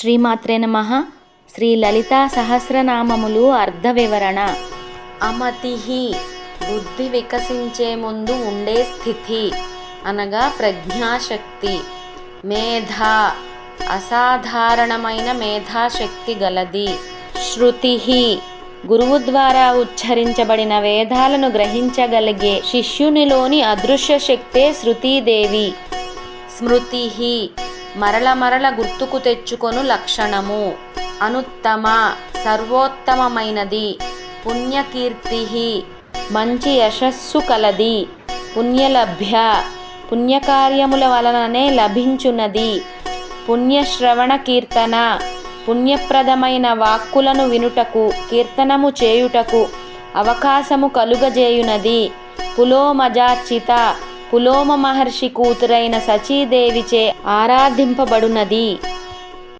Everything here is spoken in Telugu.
శ్రీమాత్రే నమ. శ్రీ లలితా సహస్రనామములు అర్ధ వివరణ. అమతి బుద్ధి వికసించే ముందు ఉండే స్థితి. అనగా ప్రజ్ఞాశక్తి. మేధ అసాధారణమైన మేధాశక్తి గలది. శృతి గురువు ద్వారా ఉచ్చరించబడిన వేదాలను గ్రహించగలిగే శిష్యునిలోని అదృశ్య శక్తే శృతీదేవి. స్మృతి మరల మరల గుర్తుకు తెచ్చుకొను లక్షణము. అనుత్తమ సర్వోత్తమమైనది పుణ్యకీర్తి మంచి యశస్సు కలది పుణ్యలభ్య పుణ్యకార్యముల వలననే లభించున్నది. పుణ్యశ్రవణ కీర్తన పుణ్యప్రదమైన వాక్కులను వినుటకు కీర్తనము చేయుటకు అవకాశము కలుగజేయునది. పులోమజార్చిత పులోమ మహర్షి కూతురైన సచీదేవిచే ఆరాధింపబడునది.